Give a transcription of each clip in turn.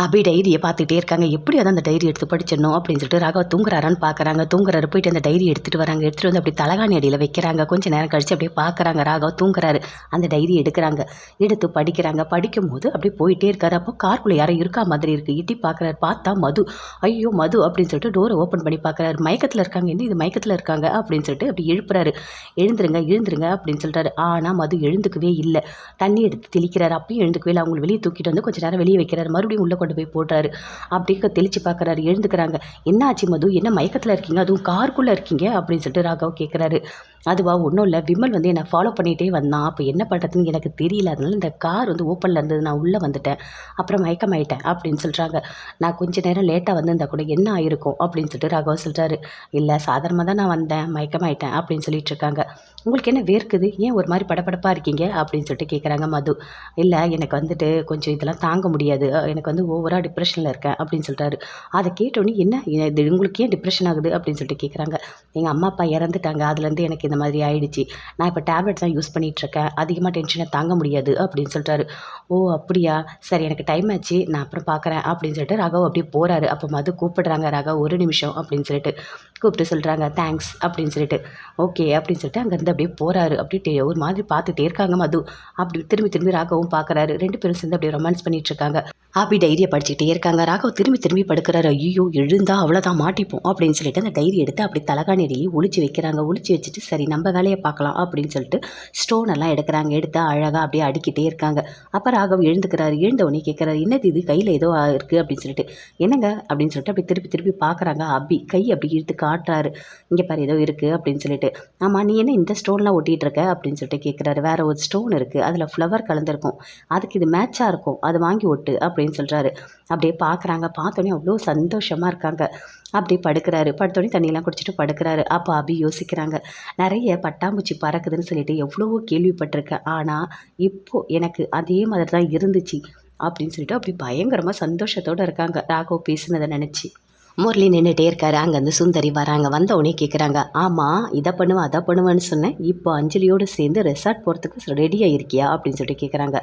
அபி டைரியை பார்த்துட்டே இருக்காங்க. எப்படி அதை அந்த டைரி எடுத்து படிச்சிடணும் அப்படின்னு சொல்லிட்டு ராகவ தூங்குறாரான்னு பார்க்குறாங்க. தூங்குறாரு போயிட்டு அந்த டைரி எடுத்துகிட்டு வராங்க. எடுத்துகிட்டு வந்து அப்படி தலகாணி அடியில் வைக்கிறாங்க. கொஞ்ச நேரம் கழிச்சு அப்படியே பார்க்குறாங்க. ராகவ தூங்குறாரு. அந்த டைரி எடுக்கிறாங்க. எடுத்து படிக்கிறாங்க. படிக்கும் போது அப்படியே போயிட்டே இருக்காரு. அப்போ கார்க்குள்ளே யாரோ இருக்கா மாதிரி இருக்குது இட்டி பார்க்குறாரு. பார்த்தா மது. ஐயோ மது அப்படின்னு சொல்லிட்டு டோரை ஓப்பன் பண்ணி பார்க்குறாரு. மயக்கத்தில் இருக்காங்க. என்ன இது? மயக்கத்தில் இருக்காங்க அப்படின்னு சொல்லிட்டு அப்படி எழுப்புறாரு. எழுந்துருங்க எழுந்துருங்க அப்படின்னு சொல்லிட்டாரு ஆனால் மது எழுந்துக்கவே இல்லை. தண்ணி எடுத்து தெளிக்கிறாரு. அப்பயும் எழுந்துக்கவே இல்லை. அவங்களை வெளியே தூக்கிட்டு வந்து கொஞ்ச நேரம் வெளியே வைக்கிறாரு. மறுபடியும் உள்ள கொண்டு போய் போடுறாரு. அப்படியே தெளிச்சு பார்க்குறாரு. எழுந்துக்கிறாங்க. என்ன ஆச்சு மது? என்ன மயக்கத்தில் இருக்கீங்க? அதுவும் காருக்குள்ளே இருக்கீங்க? அப்படின்னு சொல்லிட்டு ராகவ் கேட்குறாரு அதுவா ஒன்றும் இல்லை. விமல் வந்து என்னை ஃபாலோ பண்ணிகிட்டே வந்தான் அப்போ என்ன பண்ணுறதுன்னு எனக்கு தெரியல. அதனால இந்த கார் வந்து ஓப்பனில் இருந்தது. நான் உள்ளே வந்துட்டேன். அப்புறம் மயக்கமாயிட்டேன். அப்படின்னு சொல்கிறாங்க நான் கொஞ்ச நேரம் லேட்டாக வந்திருந்தா கூட என்ன ஆயிருக்கும்? அப்படின்னு சொல்லிட்டு ராகவ் சொல்கிறாரு இல்லை சாதாரணமாக தான் நான் வந்தேன். மயக்கமாயிட்டேன். அப்படின்னு சொல்லிட்டு இருக்காங்க. உங்களுக்கு என்ன வேர்க்குது? ஏன் ஒரு மாதிரி படபடப்பாக இருக்கீங்க? அப்படின்னு சொல்லிட்டு கேட்குறாங்க மது. இல்லை எனக்கு வந்துட்டு கொஞ்சம் இதெல்லாம் தாங்க முடியாது. எனக்கு வந்து ஓவராக டிப்ரெஷனில் இருக்கேன் அப்படின்னு சொல்கிறாரு அதை கேட்டோன்னே என்ன? இது உங்களுக்கு ஏன் டிப்ரெஷன் ஆகுது? அப்படின்னு சொல்லிட்டு கேட்குறாங்க எங்கள் அம்மா அப்பா இறந்துட்டாங்க. அதுலேருந்து எனக்கு இந்த மாதிரி ஆயிடுச்சு. நான் இப்போ டேப்லெட் தான் யூஸ் பண்ணிகிட்ருக்கேன் அதிகமாக டென்ஷனை தாங்க முடியாது. அப்படின்னு சொல்லிட்டாரு ஓ அப்படியா? சரி எனக்கு டைம் ஆச்சு. நான் அப்புறம் பார்க்குறேன் அப்படின்னு சொல்லிட்டு ராகவ் அப்படியே போகிறாரு அப்போ மது கூப்பிடுறாங்க. ராகவ் ஒரு நிமிஷம். அப்படின்னு சொல்லிட்டு கூப்பிட்டு சொல்கிறாங்க தேங்க்ஸ் அப்படின்னு சொல்லிட்டு. ஓகே அப்படின்னு சொல்லிட்டு அங்கேருந்து அப்படியே போகிறாரு அப்படியே டே- ஒரு மாதிரி பார்த்துட்டே இருக்காங்க மது. அப்படி திரும்பி திரும்பி ராகவும் பார்க்குறாரு. ரெண்டு பேரும் சேர்ந்து அப்படியே ரொமான்ஸ் பண்ணிட்டு இருக்காங்க. ஹாப்பி டைரியை படிச்சுக்கிட்டே இருக்காங்க. ராகவ் திரும்பி திரும்பி படுக்கிறாரு. ஐயோ எழுந்தா அவ்வளோதான் மாட்டிப்போம் அப்படின்னு சொல்லிட்டு அந்த டைரி எடுத்து அப்படி தலகாணிலேயே ஒழிச்சு வைக்கிறாங்க. ஒழிச்சு வச்சுட்டு சரி நம்ம வேலையை பார்க்கலாம் அப்படின்னு சொல்லிட்டு ஸ்டோன் எல்லாம் எடுக்கிறாங்க. எடுத்து அழகாக அப்படியே அடிக்கிட்டே இருக்காங்க. அப்போ ராகவ் எழுந்துக்கிறாரு. எழுந்த உடனே கேட்குறாரு என்னது இது? கையில் ஏதோ இருக்குது அப்படின்னு சொல்லிட்டு. என்னங்க? அப்படின்னு சொல்லிட்டு அப்படி திருப்பி திருப்பி பார்க்குறாங்க. அபி கை அப்படி இழுத்து காட்டுறாரு. இங்கே பாரு ஏதோ இருக்குது அப்படின்னு சொல்லிட்டு. ஆமாம் நீ என்ன இந்த ஸ்டோன்லாம் ஒட்டிகிட்டு இருக்க? அப்படின்னு சொல்லிட்டு கேட்குறாரு வேற ஒரு ஸ்டோன் இருக்குது அதில் ஃப்ளவர் கலந்துருக்கும். அதுக்கு இது மேட்சாக இருக்கும். அது வாங்கி ஒட்டு அப்படின்னு சொல்கிறாரு அப்படியே பார்க்குறாங்க பார்த்தோன்னே அவ்வளோ சந்தோஷமாக இருக்காங்க. அப்படியே படுக்கிறாரு. படுத்தோடனே தண்ணியெல்லாம் குடிச்சிட்டு படுக்கிறாரு. அப்போ அபி யோசிக்கிறாங்க. நிறைய பட்டாம்பூச்சி பறக்குதுன்னு சொல்லிட்டு எவ்வளவோ கேள்விப்பட்டிருக்கேன். ஆனால் இப்போது எனக்கு அதே மாதிரி தான் இருந்துச்சு அப்படின்னு சொல்லிட்டு அப்படி பயங்கரமாக சந்தோஷத்தோடு இருக்காங்க. ராகவ் பேசுனதை நினச்சி. முரளி நின்றுட்டே இருக்காரு. அங்கேருந்து சுந்தரி வராங்க. வந்த உடனே கேட்குறாங்க ஆமாம் இதை பண்ணுவேன் அதை பண்ணுவேன்னு சொன்னேன். இப்போ அஞ்சலியோடு சேர்ந்து ரெசார்ட் போகிறதுக்கு ரெடியாக இருக்கியா அப்படின்னு சொல்லிட்டு கேட்குறாங்க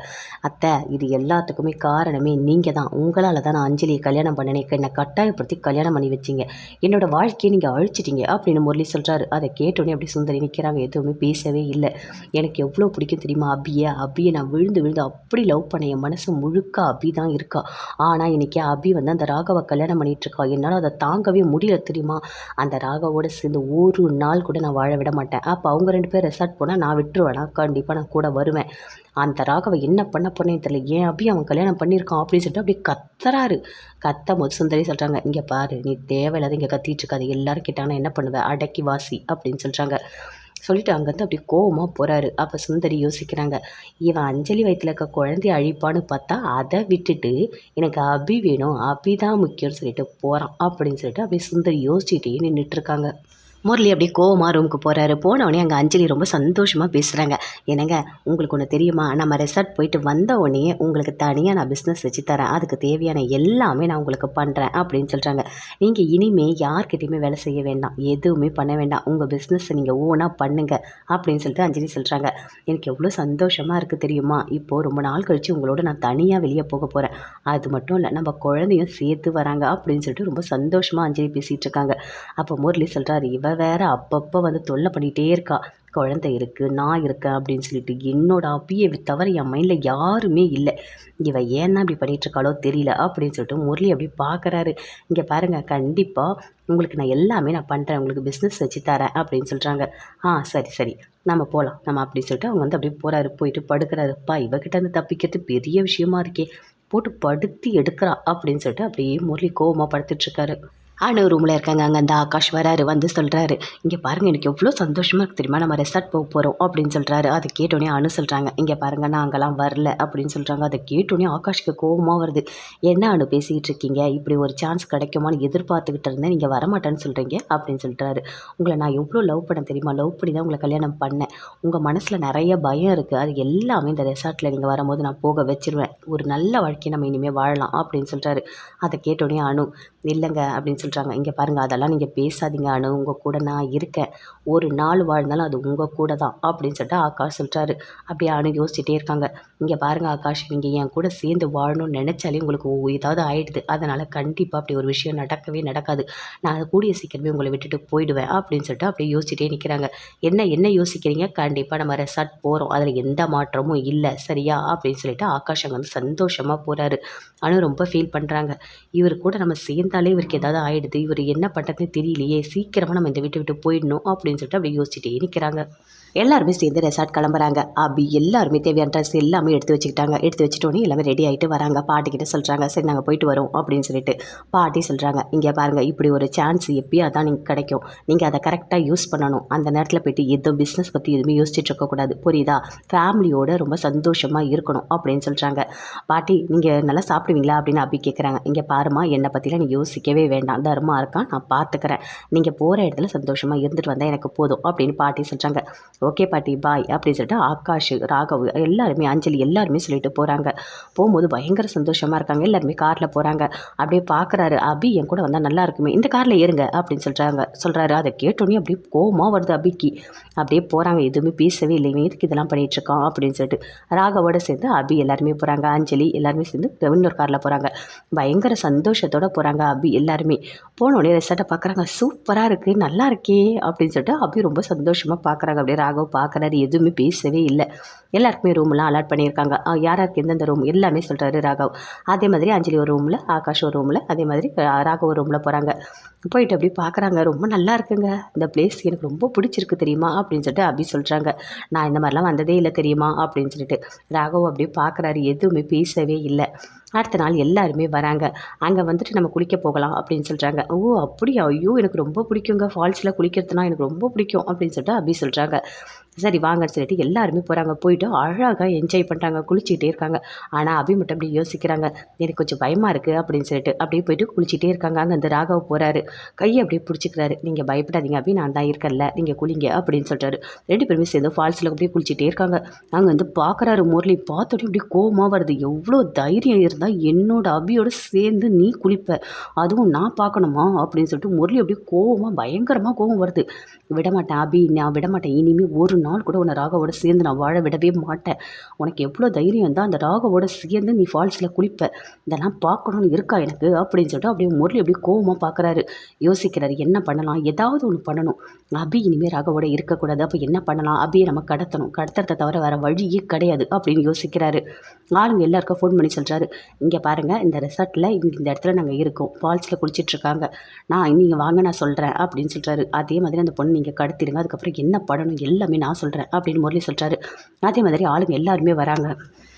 அத்தை இது எல்லாத்துக்குமே காரணமே நீங்கள் தான். உங்களால் தான் நான் அஞ்சலியை கல்யாணம் பண்ணினேன் என்னை கட்டாயப்படுத்தி கல்யாணம் பண்ணி வச்சிங்க. என்னோடய வாழ்க்கையை நீங்கள் அழிச்சிட்டீங்க அப்படின்னு முரளி சொல்கிறாரு அதை கேட்டோடனே அப்படி சுந்தரி நிற்கிறாங்க எதுவுமே பேசவே இல்லை. எனக்கு எவ்வளோ பிடிக்கும் தெரியுமா அபியை? அபியை நான் விழுந்து விழுந்து அப்படி லவ் பண்ண என் மனசு முழுக்க அபி தான் இருக்கா. ஆனால் இன்றைக்கி அபி வந்து அந்த ராகவை கல்யாணம் பண்ணிகிட்ருக்கா இருக்கா. என்னால் அதை தாங்கவே முடியல தெரியுமா? அந்த ராகவோடு சேர்ந்து ஒரு நாள் கூட நான் வாழ விட மாட்டேன். அப்போ அவங்க ரெண்டு பேர் ரெசார்ட் போனால் நான் விட்டுருவேனா? கண்டிப்பாக நான் கூட வருவேன். அந்த ராகவை என்ன பண்ண போனேன்னு தெரியல. ஏன் அப்படியே அவன் கல்யாணம் பண்ணியிருக்கான் அப்படின்னு சொல்லிட்டு அப்படியே கத்துறாரு. கத்த போது சுந்தரி சொல்கிறாங்க இங்கே பாரு நீ தேவையில்லாத இங்கே கத்திட்டு இருக்காது. எல்லாரும் கேட்டாங்கன்னா என்ன பண்ணுவேன் அடக்கி வாசி அப்படின்னு சொல்கிறாங்க சொல்லிட்டு அங்கேருந்து அப்படியே கோவமாக போகிறாரு அப்போ சுந்தரி யோசிக்கிறாங்க இவன் அஞ்சலி வயிற்றுல இருக்க குழந்தைய அழிப்பான்னு பார்த்தா அதை விட்டுட்டு எனக்கு அபி வேணும் அபி தான் முக்கியம்னு சொல்லிட்டு போகிறான் அப்படின்னு சொல்லிட்டு அப்படியே சுந்தரி யோசிச்சுட்டே நின்றுட்டுருக்காங்க முரளி அப்படியே கோவமாக ரூமுக்கு போகிறாரு போனவொடனே அங்கே அஞ்சலி ரொம்ப சந்தோஷமாக பேசுகிறாங்க என்னங்க உங்களுக்கு ஒன்று தெரியுமா? நம்ம ரெசார்ட் போயிட்டு வந்த உடனே உங்களுக்கு தனியாக நான் பிஸ்னஸ் வச்சு தரேன். அதுக்கு தேவையான எல்லாமே நான் உங்களுக்கு பண்ணுறேன் அப்படின்னு சொல்கிறாங்க நீங்கள் இனிமேல் யார்கிட்டையுமே வேலை செய்ய வேண்டாம். எதுவுமே பண்ண வேண்டாம். உங்கள் பிஸ்னஸை நீங்கள் ஓனாக பண்ணுங்க அப்படின்னு சொல்லிட்டு அஞ்சலி சொல்கிறாங்க எனக்கு எவ்வளோ சந்தோஷமாக இருக்குது தெரியுமா? இப்போது ரொம்ப நாள் கழித்து உங்களோட நான் தனியாக வெளியே போக போகிறேன் அது மட்டும் இல்லை நம்ம குழந்தையும் சேர்த்து வராங்க அப்படின்னு சொல்லிட்டு ரொம்ப சந்தோஷமாக அஞ்சலி பேசிகிட்டு இருக்காங்க. அப்போ முரளி சொல்கிறாரு அவள் வேற அப்பப்போ வந்து தொல்லை பண்ணிகிட்டே இருக்கா. குழந்தை இருக்குது நான் இருக்கேன் அப்படின்னு சொல்லிட்டு என்னோட அப்பியை தவிர என் மைண்டில் யாருமே இல்லை. இவள் ஏன்னா இப்படி பண்ணிட்டு தெரியல அப்படின்னு சொல்லிட்டு முரளி அப்படி பார்க்குறாரு இங்கே பாருங்கள் கண்டிப்பாக உங்களுக்கு நான் எல்லாமே நான் பண்ணுறேன் உங்களுக்கு பிஸ்னஸ் வச்சு தரேன் அப்படின்னு சொல்கிறாங்க ஆ சரி சரி. நம்ம போகலாம் நம்ம அப்படின்னு சொல்லிட்டு அவங்க வந்து அப்படியே போகிறாரு போயிட்டு படுக்கிறாருப்பா இவகிட்ட இருந்து தப்பிக்கிறது பெரிய விஷயமா இருக்கே. போட்டு படுத்தி எடுக்கிறா அப்படின்னு சொல்லிட்டு அப்படியே முரளி கோவமாக படுத்துட்ருக்காரு அணு ரூமில் இருக்காங்க. அங்கே அந்த ஆகாஷ் வராரு வந்து சொல்கிறாரு இங்கே பாருங்கள் எனக்கு எவ்வளோ சந்தோஷமாக இருக்குது தெரியுமா? நம்ம ரெசார்ட் போக போகிறோம் அப்படின்னு சொல்கிறாரு அதை கேட்டோன்னே அணு சொல்கிறாங்க இங்கே பாருங்கள் நான் அங்கெல்லாம் வரல அப்படின்னு சொல்கிறாங்க அதை கேட்டோன்னே ஆகாஷ்க்கு கோபமாக வருது. என்ன அணு பேசிக்கிட்டு இருக்கீங்க? இப்படி ஒரு சான்ஸ் கிடைக்குமான்னு எதிர்பார்த்துக்கிட்டு இருந்தேன். நீங்கள் வரமாட்டேன்னு சொல்கிறீங்க அப்படின்னு சொல்கிறாரு உங்களை நான் எவ்வளோ லவ் பண்ண தெரியுமா? லவ் பண்ணி தான் உங்களை கல்யாணம் பண்ணேன். உங்கள் மனசில் நிறைய பயம் இருக்குது அது எல்லாமே இந்த ரெசார்ட்டில் நீங்கள் வரும்போது நான் போக வச்சிருவேன். ஒரு நல்ல வாழ்க்கையை நம்ம இனிமேல் வாழலாம் அப்படின்னு சொல்கிறாரு அதை கேட்டோன்னே அணு இல்லைங்க அப்படின்னு சொல்லி சொல்கிறாங்க இங்கே பாருங்கள் அதெல்லாம் நீங்கள் பேசாதீங்க அனு உங்கள் கூட நான் இருக்கேன். ஒரு நாள் வாழ்ந்தாலும் அது உங்கள் கூட தான் அப்படின்னு சொல்லிட்டு ஆகாஷ் சொல்கிறாரு அப்படியே அனு யோசிச்சுட்டே இருக்காங்க. இங்கே பாருங்கள் ஆகாஷ் நீங்கள் என் கூட சேர்ந்து வாழணும்னு நினச்சாலே உங்களுக்கு ஏதாவது ஆயிடுது. அதனால் கண்டிப்பாக அப்படி ஒரு விஷயம் நடக்கவே நடக்காது. நான் அதை கூடிய சீக்கிரமே உங்களை விட்டுட்டு போயிடுவேன் அப்படின்னு சொல்லிட்டு அப்படியே யோசிச்சுட்டே நிற்கிறாங்க என்ன என்ன யோசிக்கிறீங்க? கண்டிப்பாக நம்ம ரெசார்ட் போகிறோம் அதில் எந்த மாற்றமும் இல்லை. சரியா? அப்படின்னு சொல்லிட்டு ஆகாஷ் அங்கே வந்து சந்தோஷமாக போகிறாரு அனு ரொம்ப ஃபீல் பண்ணுறாங்க இவர் கூட நம்ம சேர்ந்தாலே இவருக்கு ஏதாவது ஆயிடுது. இவர் என்ன பண்ணுறதுன்னு தெரியலையே. சீக்கிரமாக நம்ம இந்த வீட்டை விட்டு போயிடணும் அப்படின்னு சொல்லிட்டு அப்படியே யோசிச்சுட்டே நிற்கிறாங்க எல்லாருமே சேர்ந்து ரெசார்ட் கிளம்புறாங்க. அபி எல்லாருமே தேவையான ட்ரெஸ் எல்லாமே எடுத்து வச்சுக்கிட்டாங்க. எடுத்து வச்சுட்டோன்னே எல்லாமே ரெடி ஆகிட்டு வராங்க. பாட்டிக்கிட்ட சொல்கிறாங்க சரி நாங்கள் போயிட்டு வரோம் அப்படின்னு சொல்லிட்டு. பாட்டி சொல்கிறாங்க இங்கே பாருங்கள் இப்படி ஒரு சான்ஸ் எப்பயும் அதான் நீங்கள் கிடைக்கும். நீங்கள் அதை கரெக்டாக யூஸ் பண்ணணும். அந்த நேரத்தில் போயிட்டு எதுவும் பிஸ்னஸ் பற்றி எதுவுமே யோசிச்சுட்டு இருக்கக்கூடாது புரியுதா? ஃபேமிலியோட ரொம்ப சந்தோஷமாக இருக்கணும் அப்படின்னு சொல்கிறாங்க பாட்டி நீங்கள் நல்லா சாப்பிடுவீங்களா? அப்படின்னு அபி கேட்குறாங்க இங்கே பாருமா என்னை பற்றிலாம் நீ யோசிக்கவே வேண்டாம். தர்மா இருக்கான் நான் பார்த்துக்கிறேன். நீங்கள் போகிற இடத்துல சந்தோஷமாக இருந்துட்டு வந்தால் எனக்கு போதும் அப்படின்னு பாட்டி சொல்கிறாங்க ஓகே பாட்டி பாய் அப்படின்னு சொல்லிட்டு ஆகாஷ் ராகவ் எல்லாருமே அஞ்சலி எல்லாருமே சொல்லிட்டு போகிறாங்க போகும்போது பயங்கர சந்தோஷமாக இருக்காங்க. எல்லாருமே காரில் போகிறாங்க அப்படியே பார்க்குறாரு அபி என் கூட வந்தால் நல்லா இருக்குமே. இந்த காரில் ஏறுங்க அப்படின்னு சொல்கிறாங்க சொல்கிறாரு அதை கேட்டோன்னே அப்படியே கோபமாக வருது அபிக்கு. அப்படியே போகிறாங்க எதுவுமே பேசவே இல்லைங்க இவன் எதுக்கு இதெல்லாம் பண்ணிகிட்ருக்கோம் அப்படின்னு சொல்லிட்டு ராகவோட சேர்ந்து அபி எல்லாருமே போகிறாங்க அஞ்சலி எல்லாருமே சேர்ந்து இன்னொரு காரில் போகிறாங்க பயங்கர சந்தோஷத்தோடு போகிறாங்க அபி எல்லாருமே. போனோடனே ரெசார்ட்டை பார்க்குறாங்க சூப்பராக இருக்குது நல்லா இருக்கே அப்படின்னு சொல்லிட்டு அபி ரொம்ப சந்தோஷமாக பார்க்குறாங்க அப்படியே ராகவ் பார்க்குறாரு எதுவுமே பேசவே இல்லை. எல்லாருக்குமே ரூம்லாம் அலாட் பண்ணியிருக்காங்க. யார் யாருக்கு எந்தெந்த ரூம் எல்லாமே சொல்கிறாரு ராகவ். அதே மாதிரி அஞ்சலி ஒரு ரூமில் ஆகாஷ் ஒரு ரூமில் அதே மாதிரி ராகவ் ஒரு ரூமில் போகிறாங்க போயிட்டு அப்படி பார்க்குறாங்க ரொம்ப நல்லா இருக்குங்க. இந்த பிளேஸ் எனக்கு ரொம்ப பிடிச்சிருக்கு தெரியுமா? அப்படின்னு சொல்லிட்டு அப்படி சொல்கிறாங்க நான் இந்த மாதிரிலாம் வந்ததே இல்லை தெரியுமா? அப்படின்னு சொல்லிட்டு. ராகவ் அப்படியே பார்க்குறாரு எதுவுமே பேசவே இல்லை. அடுத்த நாள் எல்லாருமே வராங்க. அங்கே வந்துட்டு நம்ம குளிக்க போகலாம் அப்படின்னு சொல்கிறாங்க ஓ அப்படியா? ஐயோ எனக்கு ரொம்ப பிடிக்குங்க. ஃபால்ஸில் குளிக்கிறதுனா எனக்கு ரொம்ப பிடிக்கும் அப்படின்னு சொல்லிட்டு அப்படி சொல்கிறாங்க சரி வாங்கன்னு சொல்லிட்டு எல்லாருமே போகிறாங்க போயிட்டு அழகாக என்ஜாய் பண்ணுறாங்க குளிச்சுக்கிட்டே இருக்காங்க. ஆனால் அபி மட்டும் அப்படி யோசிக்கிறாங்க. எனக்கு கொஞ்சம் பயமாக இருக்குது அப்படின்னு சொல்லிட்டு அப்படியே போயிட்டு குளிச்சுட்டே இருக்காங்க. அங்கே அந்த ராகவ் போகிறாரு கையை அப்படியே பிடிச்சிக்கிறாரு. நீங்கள் பயப்படாதீங்க அபி நான் தான் இருக்கல நீங்கள் குளிங்க அப்படின்னு சொல்கிறாரு ரெண்டு பேருமே சேர்ந்து ஃபால்ஸில் அப்படியே குளிச்சுட்டே இருக்காங்க. அங்கே வந்து பார்க்குறாரு முரளி. பார்த்தோன்னே அப்படியே கோவமாக வருது. எவ்வளோ தைரியம் இருந்தால் என்னோட அபியோடு சேர்ந்து நீ குளிப்ப. அதுவும் நான் பார்க்கணுமா அப்படின்னு சொல்லிட்டு முரளி அப்படியே கோவமாக பயங்கரமாக கோவம் வருது. விடமாட்டேன் அபி நான் விடமாட்டேன். இனிமேல் ஒரு நாள் கூட உன்னை ராகவோட சேர்ந்து நான் வாழ விடவே மாட்டேன். உனக்கு எவ்வளோ தைரியம் தான் அந்த ராகவோட சேர்ந்து நீ ஃபால்ஸில் குளிப்ப. இதெல்லாம் பார்க்கணும்னு இருக்கா எனக்கு? அப்படின்னு சொல்லிட்டு அப்படியே முரளி அப்படியே கோவமாக பார்க்குறாரு. யோசிக்கிறாரு என்ன பண்ணலாம்? ஏதாவது ஒன்று பண்ணணும். அபி இனிமேல் ராகவோட இருக்கக்கூடாது. அப்போ என்ன பண்ணலாம்? அபியை நம்ம கடத்தணும். கடத்துறதை தவிர வேறு வழியே கிடையாது அப்படின்னு யோசிக்கிறாரு. ஆளுங்க எல்லாருக்கும் ஃபோன் பண்ணி சொல்கிறாரு இங்கே பாருங்கள் இந்த ரெசார்ட்டில் இங்கே இந்த இடத்துல நாங்கள் இருக்கோம். ஃபால்ஸில் குளிச்சிட்ருக்காங்க நான் நீங்கள் வாங்க நான் சொல்கிறேன் அப்படின்னு சொல்கிறாரு அதே மாதிரி அந்த பொண்ணு நீங்கள் கடத்திடுங்க. அதுக்கப்புறம் என்ன பண்ணணும்? எல்லாமே நான் சொல்கிறேன் அப்படின்னு முரளி சொல்கிறாரு அதே மாதிரி ஆளுங்க எல்லாருமே வராங்க.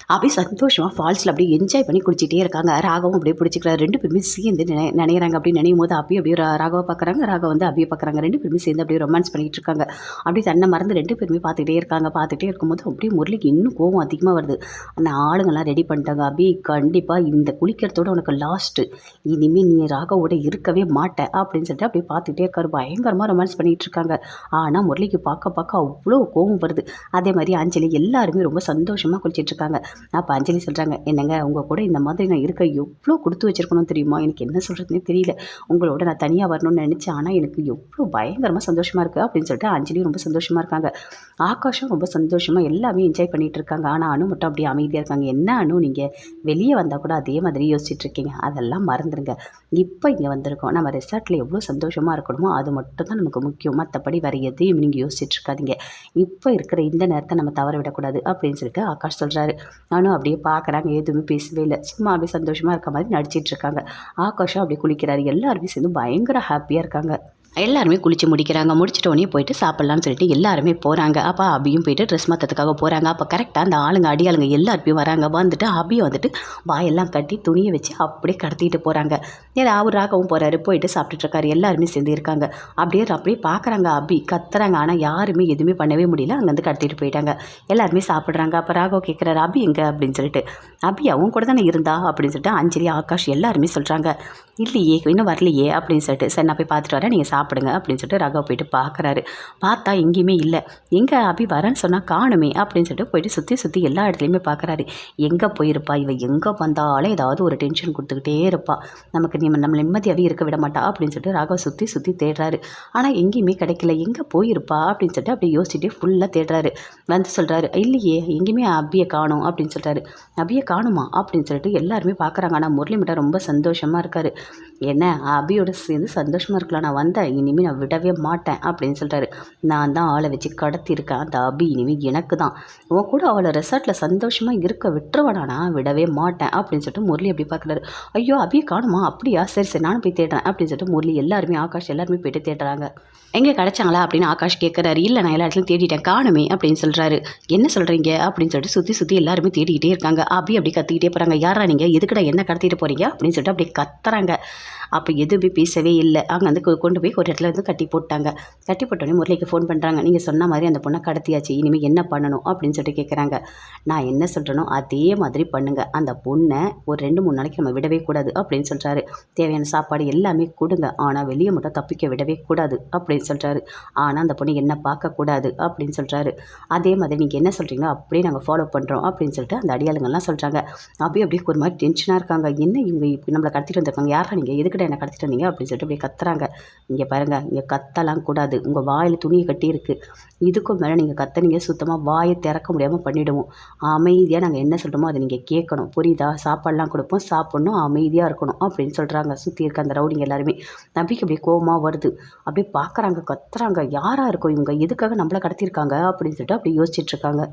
அப்படியே சந்தோஷமாக ஃபால்ஸில் அப்படியே என்ஜாய் பண்ணி குடிச்சிட்டே இருக்காங்க. ராகவும் அப்படியே பிடிச்சிக்கிறாரு. ரெண்டு பேருமே சேர்ந்து நினை நினைக்கிறாங்க அப்படின்னு நினைக்கும் போது அப்படியே அப்படியே ராகவை பார்க்குறாங்க ராகவ வந்து அப்படியே பார்க்குறாங்க ரெண்டு பேருமே சேர்ந்து அப்படியே ரொமான்ஸ் பண்ணிகிட்டு இருக்காங்க. அப்படியே தன்னை மறந்து ரெண்டு பேருமே பார்த்துக்கிட்டே இருக்காங்க. பார்த்துட்டே இருக்கும்போது அப்படியே முரளிக்கு இன்னும் கோவம் அதிகமாக வருது. அந்த ஆளுங்கெல்லாம் ரெடி பண்ணிட்டாங்க. அபி கண்டிப்பாக இந்த குளிக்கிறதோட உனக்கு லாஸ்ட்டு இனிமேல் நீ ராகவோட இருக்கவே மாட்ட அப்படின்னு சொல்லிட்டு அப்படியே பார்த்துக்கிட்டே இருக்காரு. பயங்கரமாக ரொமான்ஸ் பண்ணிகிட்டு இருக்காங்க. ஆனால் முரளிக்கு பார்க்க பார்க்க அவ்வளோ கோவம் வருது. அதே மாதிரி அஞ்சலி எல்லாருமே ரொம்ப சந்தோஷமாக குளிச்சிட்டு இருக்காங்க. அப்போ அஞ்சலி சொல்கிறாங்க என்னங்க உங்கள் கூட இந்த மாதிரி நான் இருக்க எவ்வளோ கொடுத்து வச்சிருக்கணும் தெரியுமா? எனக்கு என்ன சொல்கிறதுனே தெரியல. உங்களோட நான் தனியாக வரணும்னு நினச்சேன் ஆனால் எனக்கு எவ்வளோ பயங்கரமாக சந்தோஷமாக இருக்குது அப்படின்னு சொல்லிட்டு அஞ்சலியும் ரொம்ப சந்தோஷமாக இருக்காங்க. ஆகாஷும் ரொம்ப சந்தோஷமாக எல்லாமே என்ஜாய் பண்ணிகிட்டு இருக்காங்க. ஆனால் அனு மட்டும் அப்படியே அமைதியாக இருக்காங்க. என்ன அனு நீங்கள் வெளியே வந்தால் கூட அதே மாதிரி யோசிச்சுட்டு இருக்கீங்க. அதெல்லாம் மறந்துடுங்க இப்போ இங்கே வந்திருக்கோம். நம்ம ரெசார்ட்டில் எவ்வளோ சந்தோஷமாக இருக்கணுமோ அது மட்டும் தான் நமக்கு முக்கியம். மற்றபடி வேறு எதையும் நீங்கள் யோசிச்சுட்டு இருக்காதீங்க. இப்போ இருக்கிற இந்த நேரத்தை நம்ம தவற விடக்கூடாது அப்படின்னு சொல்லிட்டு ஆகாஷ் சொல்கிறாரு நானும் அப்படியே பார்க்குறாங்க எதுவுமே பேசவே இல்லை. சும்மா அப்படியே சந்தோஷமாக இருக்க மாதிரி நடிச்சிட்டு இருக்காங்க. ஆகாஷம் அப்படியே குளிக்கிறாரு. எல்லாருமே சேர்ந்து பயங்கர ஹாப்பியாக இருக்காங்க. எல்லாருமே குளிச்சு முடிக்கிறாங்க. முடிச்சிட்டோனே போயிட்டு சாப்பிட்லான்னு சொல்லிட்டு எல்லாருமே போகிறாங்க அப்போ அபியும் போயிட்டு ட்ரெஸ் மாற்றத்துக்காக போகிறாங்க அப்போ கரெக்டாக அந்த ஆளுங்க அடியாளுங்க எல்லாருமே வராங்க. வந்துட்டு அபியை வந்துட்டு வாயெல்லாம் கட்டி துணியை வச்சு அப்படியே கடத்திட்டு போகிறாங்க ஏன்னா அவர் ராகவும் போகிறாரு போயிட்டு சாப்பிட்டுட்டு இருக்காரு எல்லாருமே சேர்ந்து இருக்காங்க. அப்படியே அப்படியே பார்க்குறாங்க அபி. கத்துறாங்க. ஆனால் யாருமே எதுவுமே பண்ணவே முடியல. அங்கேருந்து கடத்திட்டு போயிட்டாங்க. எல்லாருமே சாப்பிட்றாங்க. அப்போ ராகவ் கேட்குறாரு அபி எங்கே? அப்படின்னு சொல்லிட்டு. அபி அவங்க கூட தானே இருந்தா? அப்படின்னு சொல்லிட்டு அஞ்சலி ஆகாஷ் எல்லாருமே சொல்கிறாங்க இல்லையே இன்னும் வரலையே. அப்படின்னு சொல்லிட்டு சரி நான் போய் பார்த்துட்டு வரேன். நீங்கள் சாப்பிடுங்க. அப்படின்னு சொல்லிட்டு ராகவ் போயிட்டு பார்க்குறாரு பார்த்தா எங்கேயுமே இல்லை. எங்கே அபி வரேன்னு சொன்னால் காணுமே. அப்படின்னு சொல்லிட்டு போயிட்டு சுற்றி சுற்றி எல்லா இடத்துலையுமே பார்க்குறாரு எங்கே போயிருப்பா? இவ எங்கே வந்தாலும் ஏதாவது ஒரு டென்ஷன் கொடுத்துக்கிட்டே இருப்பா. நமக்கு நீ நம்ம நிம்மதியாகவே இருக்க விட மாட்டா அப்படின்னு சொல்லிட்டு ராகவ சுற்றி சுற்றி தேடுறாரு. ஆனால் எங்கேயுமே கிடைக்கல. எங்கே போயிருப்பா அப்படின்னு சொல்லிட்டு அப்படியே யோசிச்சுட்டே ஃபுல்லாக தேடுறாரு. வந்து சொல்கிறாரு இல்லையே எங்கேயுமே அபியை காணோம் அப்படின்னு சொல்கிறாரு அபியை காணுமா? அப்படின்னு சொல்லிட்டு எல்லாருமே பார்க்குறாங்க ஆனால் முரளி மட்டும் ரொம்ப சந்தோஷமாக இருக்கார். என்ன அபியோட சேர்ந்து சந்தோஷமாக இருக்கலாம். நான் வந்தேன். இனிமேல் நான் விடவே மாட்டேன் அப்படின்னு சொல்கிறாரு நான் தான் ஆளை வச்சு கடத்தியிருக்கேன். அந்த அபி இனிமேல் எனக்கு தான். உன் கூட அவளை ரெசார்ட்டில் சந்தோஷமாக இருக்க விட்டுருவானா? விடவே மாட்டேன் அப்படின்னு சொல்லிட்டு முரளி அப்படி பார்க்குறாரு ஐயோ அபியை காணுமா? அப்படியா? சரி சரி நானும் போய் தேடுறேன் அப்படின்னு சொல்லிட்டு முரளி எல்லாருமே ஆகாஷ் எல்லாருமே போயிட்டு தேடுறாங்க. எங்கே கிடச்சாங்களா அப்படின்னு ஆகாஷ் கேட்குறாரு இல்லை நான் எல்லா இடத்துலையும் தேடிட்டேன். காணுமே அப்படின்னு சொல்கிறாரு என்ன சொல்கிறீங்க அப்படின்னு சொல்லிட்டு சுற்றி சுற்றி எல்லாருமே தேடிக்கிட்டே இருக்காங்க. அப்படி அப்படி கத்திக்கிட்டே போகிறாங்க யாரா நீங்கள் எதுக்கடா என்ன கடத்திட்டு போகிறீங்க அப்படின்னு சொல்லிட்டு அப்படியே கத்துறாங்க. அப்போ எதுவுமே பேசவே இல்லை. அங்கே வந்து கொ- கொண்டு போய் ஒரு இடத்துல வந்து கட்டி போட்டாங்க. கட்டி போட்டோடனே முரளிக்கு ஃபோன் பண்ணுறாங்க நீங்கள் சொன்ன மாதிரி அந்த பொண்ணை கடத்தியாச்சு. இனிமேல் என்ன பண்ணணும்? அப்படின்னு சொல்லிட்டு கேட்குறாங்க நான் என்ன சொல்கிறேனோ அதே மாதிரி பண்ணுங்கள் அந்த பொண்ணை ஒரு ரெண்டு மூணு நாளைக்கு நம்ம விடவே கூடாது. அப்படின்னு சொல்கிறாரு தேவையான சாப்பாடு எல்லாமே கொடுங்க. ஆனால் வெளியே மட்டும் தப்பிக்க விடவே கூடாது. அப்படின்னு சொல்கிறாரு ஆனால் அந்த பொண்ணு என்ன பார்க்கக்கூடாது அப்படின்னு சொல்கிறாரு அதே மாதிரி நீங்கள் என்ன சொல்கிறீங்களோ அப்படியே நாங்கள் ஃபாலோ பண்ணுறோம் அப்படின்னு சொல்லிட்டு அந்த அடியாளுங்கள்லாம் சொல்கிறாங்க அப்படியே அப்படியே ஒரு மாதிரி டென்ஷனாக இருக்காங்க. என்ன இவங்க இப்படி நம்மளை கடத்திட்டு வந்திருக்காங்க? யாரா நீங்கள் எதுக்கு எதுக்கிட்ட என்ன கடத்திட்டு வந்தீங்க அப்படின்னு சொல்லிட்டு அப்படியே கத்துறாங்க. இங்கே பாருங்கள் இங்கே கத்தலாம் கூடாது. உங்கள் வாயில் துணியை கட்டி இருக்கு. இதுக்கும் மேலே நீங்கள் கத்துனீங்க சுத்தமாக வாயை திறக்க முடியாமல் பண்ணிவிடுவோம் அமைதியாக நாங்கள் என்ன சொல்கிறோமோ அதை நீங்கள் கேட்கணும். புரியுதா? சாப்பாடெலாம் கொடுப்போம் சாப்பிட்ணும் அமைதியாக இருக்கணும் அப்படின்னு சொல்கிறாங்க சுற்றி இருக்க அந்த ரவுடிங்க எல்லாருமே. நம்பிக்கை அப்படியே கோபமாக வருது. அப்படியே பார்க்குறாங்க கத்துறாங்க. யாராக இருக்கும் இவங்க? எதுக்காக நம்மளை கடத்தியிருக்காங்க அப்படின்னு சொல்லிட்டு அப்படி யோசிச்சுட்ருக்காங்க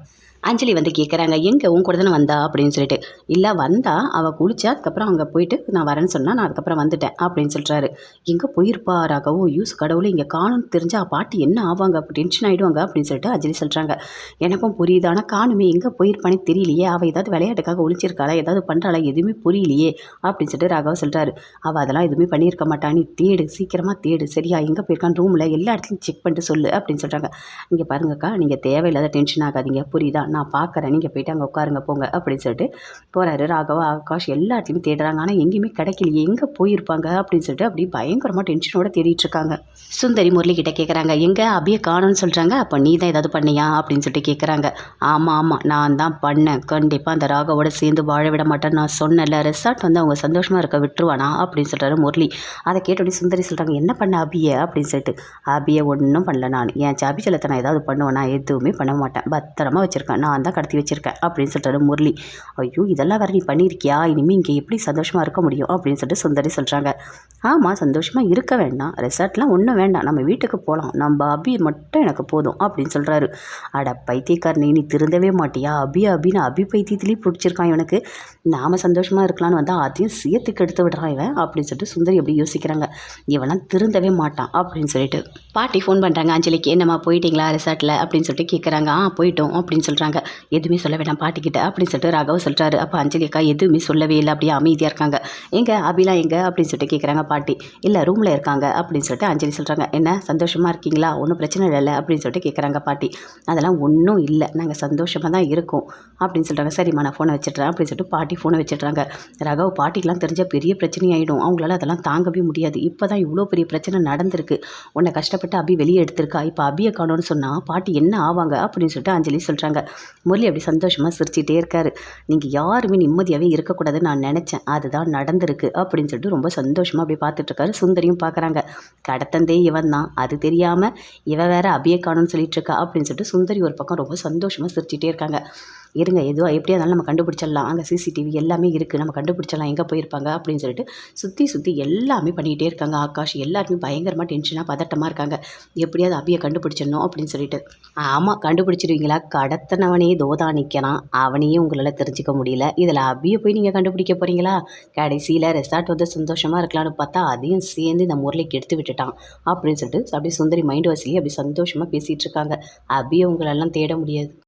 அஞ்சலி வந்து கேட்குறாங்க எங்கே? உன் கூட தானே வந்தா? அப்படின்னு சொல்லிட்டு. இல்லை வந்தா. அவள் குளிச்சா அதுக்கப்புறம் அங்கே போயிட்டு நான் வரேன்னு சொன்னால் நான் அதுக்கப்புறம் வந்துட்டேன். அப்படின்னு சொல்கிறாரு எங்கே போயிருப்பா ராகவோ? யூஸ் கடவுளை இங்கே காணும் தெரிஞ்சா பாட்டி என்ன ஆவாங்க? அப்போ டென்ஷன் ஆகிடுவாங்க அப்படின்னு சொல்லிட்டு அஞ்சலி சொல்கிறாங்க எனக்கும் புரியுது. ஆனால் காணுமே எங்கே போயிருப்பானே தெரியலையே. அவள் ஏதாவது விளையாட்டுக்காக ஒழிச்சிருக்காளா ஏதாவது பண்ணுறாளா எதுவுமே புரியலையே. அப்படின்னு சொல்லிட்டு ராகவ சொல்கிறாரு அவள் அதெல்லாம் எதுவுமே பண்ணியிருக்க மாட்டா. நீ தேடு. சீக்கிரமாக தேடு. சரியா? எங்கே போயிருக்கான் ரூமில் எல்லா இடத்துலையும் செக் பண்ணிட்டு சொல்லு. அப்படின்னு சொல்கிறாங்க இங்கே பாருங்கக்கா. நீங்கள் தேவையில்லாத டென்ஷன் ஆகாதீங்க. புரியுதா? நான் பார்க்குறேன் நீங்கள் போயிட்டு அங்கே உட்காருங்க போங்க அப்படின்னு சொல்லிட்டு போகிறாரு ராகவா ஆகாஷ் எல்லா இடத்துலையும் தேடுறாங்க. ஆனால் எங்கேயுமே கிடைக்கலையே. எங்கே போயிருப்பாங்க அப்படின்னு சொல்லிட்டு அப்படி பயங்கரமாக டென்ஷனோட தேடிட்டு இருக்காங்க. சுந்தரி முரளி கிட்ட கேட்குறாங்க எங்கே அபியை காணும்னு சொல்கிறாங்க அப்போ நீ தான் ஏதாவது பண்ணியா? அப்படின்னு சொல்லிட்டு கேட்குறாங்க ஆமாம் ஆமாம் நான் தான் பண்ணேன். கண்டிப்பாக அந்த ராகவோட சேர்ந்து வாழ விட மாட்டேன்னு நான் சொன்னேன்ல. ரெசார்ட் வந்து அவங்க சந்தோஷமாக இருக்க விட்டுருவானா? அப்படின்னு சொல்கிறாரு முரளி. அதை கேட்டோடனே சுந்தரி சொல்கிறாங்க என்ன பண்ண அபியை? அப்படின்னு சொல்லிட்டு அபியை ஒன்றும் பண்ணல நான். என் ஜாபி செல்லத்தை நான் ஏதாவது பண்ணுவேன். நான் எதுவுமே பண்ண மாட்டேன். பத்திரமா வச்சுருக்கேன். நான் தான் கடத்தி வச்சுருக்கேன் அப்படின்னு சொல்கிறாரு முரளி. ஐயோ இதெல்லாம் வேறு நீ பண்ணியிருக்கியா? இனிமேல் இங்கே எப்படி சந்தோஷமாக இருக்க முடியும்? அப்படின்னு சொல்லிட்டு சுந்தரி சொல்கிறாங்க ஆமாம் சந்தோஷமாக இருக்க வேண்டாம். ரெசார்ட்லாம் ஒன்றும் வேண்டாம். நம்ம வீட்டுக்கு போகலாம் நம்ம அபி மட்டும் எனக்கு போதும் அப்படின்னு சொல்கிறாரு அட பைத்தியக்காரனே நீ திருந்தவே மாட்டியா? அபி அபின்னு அபி பைத்தியத்துலேயும் பிடிச்சிருக்கான் இவனுக்கு. நாம சந்தோஷமாக இருக்கலாம்னு வந்தால் அதையும் சேர்த்துக்கு எடுத்து விடுறான் இவன் அப்படின்னு சொல்லிட்டு சுந்தரி அப்படி யோசிக்கிறாங்க. இவெல்லாம் திருந்தவே மாட்டான் அப்படின்னு சொல்லிட்டு. பாட்டி ஃபோன் பண்ணுறாங்க அஞ்சலிக்கு. என்னம்மா போயிட்டீங்களா? ரிசார்ட்டில் அப்படின்னு சொல்லிட்டு கேட்குறாங்க ஆ போயிட்டோம் அப்படின்னு சொல்கிறாங்க எதுவுமே சொல்ல வேண்டாம் பாட்டிக்கிட்ட அப்படின்னு சொல்லிட்டு ராகவ் சொல்கிறாரு அப்போ அஞ்சலி அக்கா எதுவுமே சொல்லவே இல்லை அப்படியே அமைதியாக இருக்காங்க. எங்கே அபிலாம் எங்கே? அப்படின்னு சொல்லிட்டு கேட்குறாங்க பாட்டி. இல்லை ரூமில் இருக்காங்க அப்படின்னு சொல்லிட்டு அஞ்சலி சொல்கிறாங்க என்ன சந்தோஷமாக இருக்கீங்களா? ஒன்றும் பிரச்சனை இல்லை அப்படின்னு சொல்லிட்டு கேட்குறாங்க பாட்டி. அதெல்லாம் ஒன்றும் இல்லை நாங்கள் சந்தோஷமாக தான் இருக்கோம் அப்படின்னு சொல்கிறாங்க சரிம்மா நான் ஃபோனை வச்சிட்றேன் அப்படின்னு சொல்லிட்டு பாட்டி ஃபோனை வச்சிட்றாங்க. ராகவ் பாட்டிக்கெலாம் தெரிஞ்சால் பெரிய பிரச்சனையாயிடும் அவங்களால அதெல்லாம் தாங்கவே முடியாது. இப்போ தான் இவ்வளோ பெரிய பிரச்சனை நடந்திருக்கு. உன்னை கஷ்டப்பட்டு அபி வெளியே எடுத்திருக்கா. இப்போ அபியை காணோன்னு சொன்னால் பாட்டி என்ன ஆவாங்க? அப்படின்னு சொல்லிட்டு அஞ்சலி சொல்கிறாங்க முரளி அப்படி சந்தோஷமாக சிரிச்சிட்டே இருக்காரு. நீங்கள் யாருமே நிம்மதியாகவே இருக்கக்கூடாதுன்னு நான் நினச்சேன். அதுதான் நடந்திருக்கு அப்படின்னு சொல்லிட்டு ரொம்ப சந்தோஷமாக அப்படி பார்த்துட்ருக்காரு சுந்தரியும் பார்க்குறாங்க. கடத்தந்தே இவன் தான். அது தெரியாமல் இவன் வேற அபியை காணும்னு சொல்லிட்டு இருக்கா அப்படின்னு சொல்லிட்டு சுந்தரி ஒரு பக்கம் ரொம்ப சந்தோஷமாக சிரிச்சிட்டே இருக்காங்க. இருங்க எதுவாக எப்படியா இருந்தாலும் நம்ம கண்டுபிடிச்சிடலாம். அங்கே சிசிடிவி எல்லாமே இருக்குது நம்ம கண்டுபிடிச்சிடலாம் எங்கே போயிருப்பாங்க அப்படின்னு சொல்லிட்டு சுற்றி சுற்றி எல்லாமே பண்ணிகிட்டே இருக்காங்க ஆகாஷ். எல்லாருமே பயங்கரமாக டென்ஷனாக பதட்டமாக இருக்காங்க. எப்படியாவது அபியை கண்டுபிடிச்சிடணும் அப்படின்னு சொல்லிட்டு. ஆமாம் கண்டுபிடிச்சிருவீங்களா கடத்தினவனே தோதா நிற்கிறான் அவனையும் உங்களால் தெரிஞ்சுக்க முடியல. இதில் அபியை போய் நீங்கள் கண்டுபிடிக்க போகிறீங்களா கடைசியில் ரெசார்ட் வந்து சந்தோஷமாக இருக்கலாம்னு பார்த்தா அதையும் சேர்ந்து இந்த முரளிக்கு எடுத்து விட்டுட்டான் அப்படின்னு சொல்லிட்டு அப்படியே சுந்தரி மைண்ட் வாசிலேயே அப்படி சந்தோஷமாக பேசிகிட்டு இருக்காங்க. அபியை உங்களெல்லாம் தேட முடியாது.